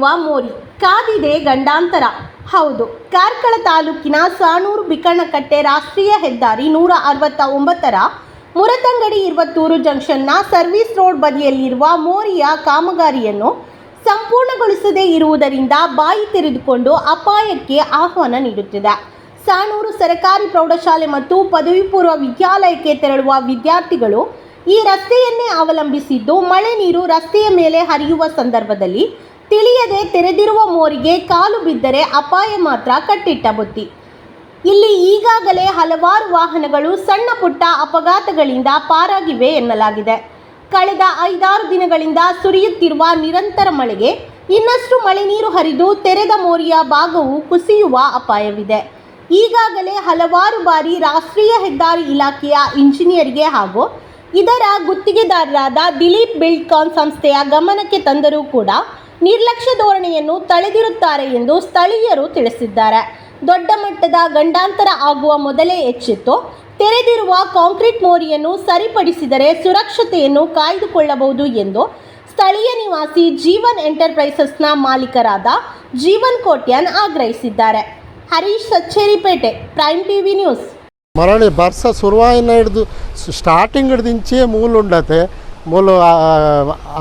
ತೆರೆದಿರುವ ಮೋರಿ. ಕಾದಿದೆ ಗಂಡಾಂತರ. ಹೌದು, ಕಾರ್ಕಳ ತಾಲೂಕಿನ ಸಾಣೂರು ಬಿಕಣಕಟ್ಟೆ ರಾಷ್ಟ್ರೀಯ ಹೆದ್ದಾರಿ ನೂರ ಅರವತ್ತ ಒಂಬತ್ತರ ಮುರತಂಗಡಿ ಇರುವತ್ತೂರು ಜಂಕ್ಷನ್ನ ಸರ್ವಿಸ್ ರೋಡ್ ಬದಿಯಲ್ಲಿರುವ ಮೋರಿಯ ಕಾಮಗಾರಿಯನ್ನು ಸಂಪೂರ್ಣಗೊಳಿಸದೇ ಇರುವುದರಿಂದ ಬಾಯಿ ತೆರೆದುಕೊಂಡು ಅಪಾಯಕ್ಕೆ ಆಹ್ವಾನ ನೀಡುತ್ತಿದೆ. ಸಾಣೂರು ಸರಕಾರಿ ಪ್ರೌಢಶಾಲೆ ಮತ್ತು ಪದವಿ ಪೂರ್ವ ವಿದ್ಯಾಲಯಕ್ಕೆ ತೆರಳುವ ವಿದ್ಯಾರ್ಥಿಗಳು ಈ ರಸ್ತೆಯನ್ನೇ ಅವಲಂಬಿಸಿದ್ದು ಮಳೆ ನೀರು ರಸ್ತೆಯ ಮೇಲೆ ಹರಿಯುವ ಸಂದರ್ಭದಲ್ಲಿ ತಿಳಿಯದೆ ತೆರೆದಿರುವ ಮೋರಿಗೆ ಕಾಲು ಬಿದ್ದರೆ ಅಪಾಯ ಮಾತ್ರ ಕಟ್ಟಿಟ್ಟ ಬುತ್ತಿ ಇಲ್ಲಿ ಈಗಾಗಲೇ ಹಲವಾರು ವಾಹನಗಳು ಸಣ್ಣ ಪುಟ್ಟ ಅಪಘಾತಗಳಿಂದ ಪಾರಾಗಿವೆ ಎನ್ನಲಾಗಿದೆ. ಕಳೆದ ಐದಾರು ದಿನಗಳಿಂದ ಸುರಿಯುತ್ತಿರುವ ನಿರಂತರ ಮಳೆಗೆ ಇನ್ನಷ್ಟು ಮಳೆ ನೀರು ಹರಿದು ತೆರೆದ ಮೋರಿಯ ಭಾಗವು ಕುಸಿಯುವ ಅಪಾಯವಿದೆ. ಈಗಾಗಲೇ ಹಲವಾರು ಬಾರಿ ರಾಷ್ಟ್ರೀಯ ಹೆದ್ದಾರಿ ಇಲಾಖೆಯ ಇಂಜಿನಿಯರ್ಗೆ ಹಾಗೂ ಇದರ ಗುತ್ತಿಗೆದಾರರಾದ ದಿಲೀಪ್ ಬಿಲ್ಡ್ಕಾನ್ ಸಂಸ್ಥೆಯ ಗಮನಕ್ಕೆ ತಂದರೂ ಕೂಡ ನಿರ್ಲಕ್ಷ್ಯ ಧೋರಣೆಯನ್ನು ತಳೆದಿರುತ್ತಾರೆ ಎಂದು ಸ್ಥಳೀಯರು ತಿಳಿಸಿದ್ದಾರೆ. ದೊಡ್ಡ ಮಟ್ಟದ ಗಂಡಾಂತರ ಆಗುವ ಮೊದಲೇ ಎಚ್ಚೆತ್ತು. ತೆರೆದಿರುವ ಕಾಂಕ್ರೀಟ್ ಮೋರಿಯನ್ನು ಸರಿಪಡಿಸಿದರೆ ಸುರಕ್ಷತೆಯನ್ನು ಕಾಯ್ದುಕೊಳ್ಳಬಹುದು ಎಂದು ಸ್ಥಳೀಯ ನಿವಾಸಿ ಜೀವನ್ ಎಂಟರ್ಪ್ರೈಸಸ್ನ ಮಾಲೀಕರಾದ ಜೀವನ್ ಕೋಟ್ಯಾನ್ ಆಗ್ರಹಿಸಿದ್ದಾರೆ. Harish Sachcheripete, Prime TV news. ಮರಳಿ ಬರ್ಸ ಶುರುವಾಯಿನ ಹಿಡಿದು ಸ್ಟಾರ್ಟಿಂಗ್ ಹಿಡ್ದಿಂಚೆ ಮೂಲ ಉಂಡತೆ. ಮೂಲ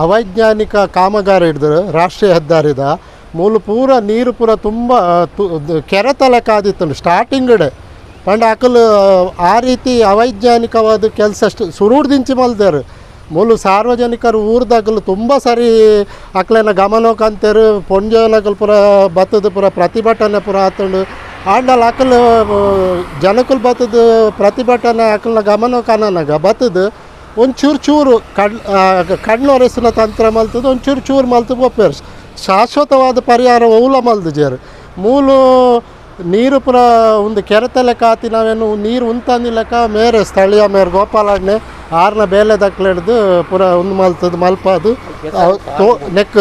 ಅವೈಜ್ಞಾನಿಕ ಕಾಮಗಾರಿ ಹಿಡಿದ್ರು ರಾಷ್ಟ್ರೀಯ ಹೆದ್ದಾರಿದ ಮೂಲ ಪೂರ ನೀರು ಪೂರ ತುಂಬ ಕೆರೆ ತಲಕಾದಿತ್ತು ಸ್ಟಾರ್ಟಿಂಗ್ ಡೇ ಪಂಡ ಅಕಲು, ಆ ರೀತಿ ಅವೈಜ್ಞಾನಿಕವಾದ ಕೆಲಸ ಸುರುಡ್ದಿಂಚಿ ಮಲ್ದರು. ಮೂಲ ಸಾರ್ವಜನಿಕರು ಊರ್ದಾಗಲು ತುಂಬ ಸರಿ ಅಕ್ಲೇನ ಗಮನಕ್ಕಂತೇರು ಪೊಂಜೋನಗಲ್ ಪುರ ಬತ್ತದ ಪುರ ಪ್ರತಿಭಟನೆ ಪುರ ಆತಂಡು. ಆಂಡಲ್ ಅಕಲ್ ಜನಕುಲ್ ಬತ್ತದ ಪ್ರತಿಭಟನೆ ಅಕಲ್ನ ಗಮನ ಕಾನನಾಗ ಬತ್ತದ. ಒಂಚೂರು ಚೂರು ಕಣ್ ಕಣ್ಣೊರೆಸಿನ ತಂತ್ರ ಮಲ್ತದ ಒಂಚೂರು ಚೂರು ಮಲ್ತು ಒಪ್ಪೇರು ಶಾಶ್ವತವಾದ ಪರಿಹಾರ ಔಲ ಮಲ್ದಿಜೇರು ಮೂಲು ನೀರು ಪುರ ಒಂದು ಕೆರೆತ ಲೆಕ್ಕ ಆತಿ ನಾವೇನು ನೀರು ಉಂತಂದಿಲ್ಲಕ ಮೇರೆ ಸ್ಥಳೀಯ ಮೇರೆ ಗೋಪಾಲಣ್ಣೆ ಆರ್ನ ಬೇಲೆ ದಕ್ಲೆಡ್ದು ಪುರ ಒಂದು ಮಲ್ತದ, ಮಲ್ಪದು. ನೆಕ್,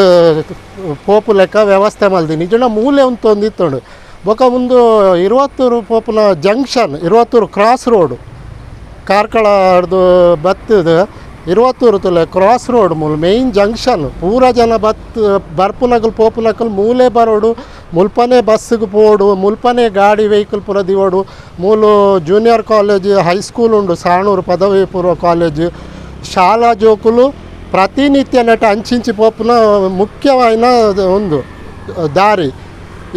ಪೋಪು ಲೆಕ್ಕ ವ್ಯವಸ್ಥೆ ಮಲ್ದಿ. ನಿಜನ ಮೂಲೆ ಒಂದು ತೊಂದಿತ್ತು ಬೊಕ ಒಂದು Iruvattur ಪೋಪುನ junction, Iruvattur cross road. Karkala ಹಿಡ್ದು ಬತ್ತದ ಇರುವತ್ತು ಇರುತ್ತಲ್ಲ ಕ್ರಾಸ್ ರೋಡ್ ಮೂಲ ಮೇಯ್ನ್ ಜಂಕ್ಷನ್ ಪೂರ ಜನ ಬತ್ ಬರ್ಪುಲಕಲ್ ಪೋಪುನಕಲ್ ಮೂಲೆ ಬರೋಡು, ಮುಲ್ಪನೆ ಬಸ್ಸಿಗೆ ಪೋಡು, ಮುಲ್ಪನೆ ಗಾಡಿ ವೆಹಿಕಲ್ ಪೂರ ದಿವಡು, ಮೂಲು ಜೂನಿಯರ್ ಕಾಲೇಜ್ ಹೈಸ್ಕೂಲ್ ಉಂಡು, ಸಾಣೂರು ಪದವಿ ಪೂರ್ವ ಕಾಲೇಜ್ ಶಾಲಾ ಜೋಕುಲು, ಪ್ರತಿನಿತ್ಯ ನಟ ಅಂಚಿಂಚಿ ಪೋಪುನ ಮುಖ್ಯವಾಯಿನ ಒಂದು ದಾರಿ.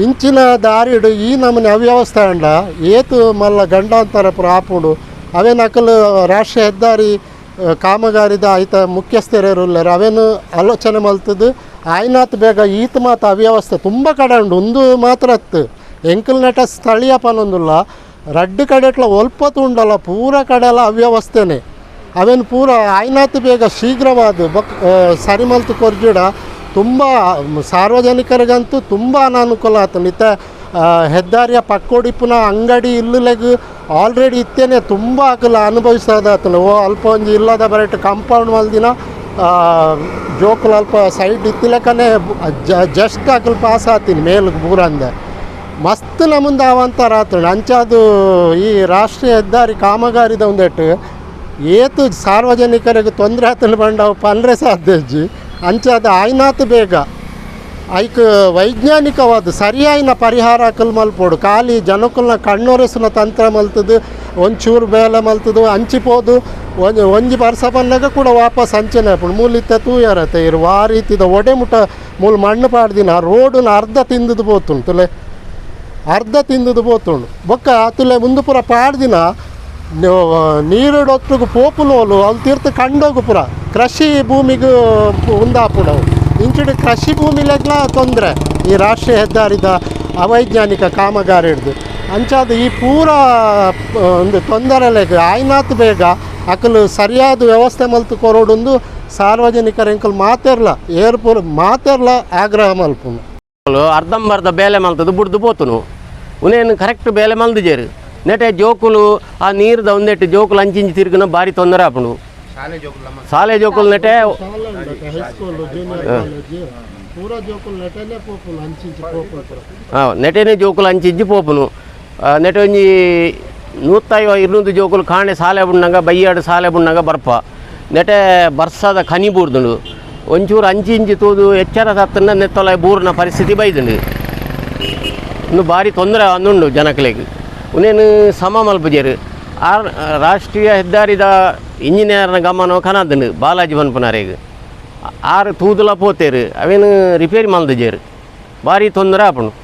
ಇಂಚಿನ ದಾರಿಡು ಈ ನಮೂನೆ ಅವ್ಯವಸ್ಥೆ ಅಂಡ ಏತು ಮಲ್ಲ ಗಂಡಾಂತರ ಪುರ ಆಪುಂಡು ಅವೇ ನಕಲು ರಾಷ್ಟ್ರೀಯ ಹೆದ್ದಾರಿ ಕಾಮಗಾರಿದ ಆಯ್ತ ಮುಖ್ಯಸ್ಥರಿರುಲ್ಲರು ಅವೇನು ಆಲೋಚನೆ ಮಲ್ತದ್ದು ಆಯ್ನಾತ್ ಬೇಗ ಈತ ಮಾತು ಅವ್ಯವಸ್ಥೆ ತುಂಬ ಕಡೆ ಉಂಡು ಒಂದು ಮಾತ್ರ ಹತ್ತು ಎಂಕಲ್ ನಟ ಸ್ಥಳೀಯ ಪನೊಂದುಲ್ಲ ರಡ್ಡು ಕಡೆಟ್ಲ ಒಲ್ಪತ್ತು ಉಂಡಲ್ಲ ಪೂರ ಕಡೆ ಎಲ್ಲ ಅವ್ಯವಸ್ಥೆನೆ. ಅವೇನು ಪೂರ ಆಯ್ನಾತ್ ಬೇಗ ಶೀಘ್ರವಾದ ಬಕ್ ಸರಿಮಲ್ತು ಸರಿ ಮಲ್ತು ಕೊರ್ಜಿಡ ತುಂಬ ಸಾರ್ವಜನಿಕರಿಗಂತೂ ತುಂಬ ಅನಾನುಕೂಲ ಆಯ್ತು ನಿತ್ತ ಆ, ಹೆದ್ದಾರಿಯ ಪಕ್ಕೋಡಿಪುನ ಅಂಗಡಿ ಇಲ್ಲಲೆಗ್ ಆಲ್ರೆಡಿ ಇತ್ತೇನೆ. ತುಂಬ ಆಗಲ್ಲ ಅನುಭವಿಸೋದಾತಲ್ಲ ಓ, ಅಲ್ಪ ಒಂಜಿ ಇಲ್ಲದ ಬರಟ್ ಕಾಂಪೌಂಡ್ ಮಲ್ದಿನ ಜೋಕುಲು ಅಲ್ಪ ಸೈಡ್ ಇತ್ತಿಲಕನೆ ಜಸ್ಟ್ ಅಕಲ್ ಪಾಸ್ ಆತೀನಿ ಮೇಲ್ ಬೂರಂದೆ ಮಸ್ತ್ ನಮ್ಮಂದು ಅವಂತರ ಅಂಚಾದು ಈ ರಾಷ್ಟ್ರೀಯ ಹೆದ್ದಾರಿ ಕಾಮಗಾರಿದ ಒಂದೆಟ್ಟು. ಏತು ಸಾರ್ವಜನಿಕರಿಗೆ ತೊಂದರೆ ಆತನ ಬಂಡವು ಪಂದ್ರೆ ಸಾಧ್ಯಜ್ಜಿ ಅಂಚಾದ ಆಯ್ನಾತು ಬೇಗ. ಐಕ್ ವೈಜ್ಞಾನಿಕವಾದ ಸರಿಯಾಯಿನ ಪರಿಹಾರ ಹಾಕಲ್ ಮಲ್ಪೋಡು. ಖಾಲಿ ಜನಕ್ಕಲ್ನ ಕಣ್ಣೊರೆಸಿನ ತಂತ್ರ ಮಲ್ತದು, ಒಂಚೂರು ಬೇಲೆ ಮಲ್ತದು, ಹಂಚಿಪೋದು, ಒಂಜಿ ಒಂಜಿ ವರ್ಷ ಬಂದಾಗ ಕೂಡ ವಾಪಸ್ ಹಂಚನೆ ಅಪ್ಪ ಮೂಲಿತ್ತ ತೂಯರತೆ ಇರು ಆ ರೀತಿದ ಒಡೆ ಮುಟ ಮೂಲ ಮಣ್ಣು ಪಾಡ್ದಿನ ರೋಡನ್ನ ಅರ್ಧ ತಿಂದದು ತುಲೆ. ಅರ್ಧ ತಿಂದದು ಪೋತುಂಡು ಬೊಕ್ಕ ಆತುಲೆ ಮುಂದು ಪುರ ಪಾಡ್ದಿನ ನೀರುಡೊತ್ತಿಗೆ ಪೋಪುನೋಲು ಅಲ್ಲಿ ತೀರ್ಥ ಕಂಡೋಗು ಪುರ. ಕೃಷಿ ಭೂಮಿಗೂ ಉಂದಾಪುಡವು. ಇಂಚಿಡು ಕೃಷಿ ಭೂಮಿಲೆಗ್ಲ ತೊಂದರೆ. ಈ ರಾಷ್ಟ್ರೀಯ ಹೆದ್ದಾರಿದ ಅವೈಜ್ಞಾನಿಕ ಕಾಮಗಾರಿಡ್ದು ಅಂಚಾದ ಈ ಪೂರ ಒಂದು ತೊಂದರೆಲೆಗ್ ಆಯ್ನಾತ್ ಬೇಗ ಅಕಲು ಸರಿಯಾದ ವ್ಯವಸ್ಥೆ ಮಲ್ತು ಕೊರೋಡೊಂದು ಸಾರ್ವಜನಿಕರೆಂಕಲ್ ಮಾತೆರ್ಲ, ಏರ್ಪುರ್ ಮಾತೆರ್ಲ ಆಗ್ರಹ ಮಲ್ಪುನು. ಅರ್ಧಂಬರ್ಧ ಬೇಲೆ ಮಲ್ತದು ಬುಡ್ದು ಪೋತುನು. ಉನೇನು ಕರೆಕ್ಟ್ ಬೇಲೆ ಮಲ್ದಿಜೇರು ನೆಟೆ ಜೋಕುಲು, ಆ ನೀರ್ದ ಒಂದೆಟ್ಟು ಜೋಕುಲು ಅಂಚಿಂಚಿ ತಿರುಗಿನ ಭಾರಿ ತೊಂದರೆ ಆಪುಂಡು ಶಾಲೆ ಜೋಕುಲ್ ನಟೆ ನೆಟೆನೆ ಜೋಕುಲು ಅಂಚಿಜ್ಜಿ ಪೋಪುನು ನೆಟ ಒಂಜಿ ನೂತ್ತೈವ ಇರುವುದು ಜೋಕುಲು ಕಾಣೆ ಸಾಲೆ ಬುಣ್ಣಂಗ ಬೈಯಾಡು ಸಾಲೆ ಬುಣ್ಣಂಗ ಬರ್ಪ. ನೆಟೆ ಬರ್ಸಾದ ಕನಿ ಬೂರ್ದುಂಡು. ಒಂಚೂರು ಅಂಚಿ ಇಂಚಿ ತೂದು ಎಚ್ಚರ ಸತ್ತನ್ನ ನೆತ್ತೊಲ ಬೂರ್ನ ಪರಿಸ್ಥಿತಿ ಬೈದುಂಡು. ಇನ್ನು ಭಾರಿ ತೊಂದರೆ ಅಂದುಂಡು ಜನಕ್ಲೆಗೆ. ಉನೇನು ಸಮ ಮಲ್ಪುಜೇರು ಆರ್ ರಾಷ್ಟ್ರೀಯ ಹೆದ್ದಾರಿದ ಇಂಜಿನಿಯರ್ನ ಗಮನ ಕನದನು ಬಾಲಾಜಿ ಬನ್ಪುನಾರೇಗ. ಆರು ತೂದಲ ಪೋತೇರು, ಅವೇನು ರಿಪೇರಿ ಮಲ್ದಜೇರು ಭಾರಿ ತೊಂದರೆ ಆಪುಂಡು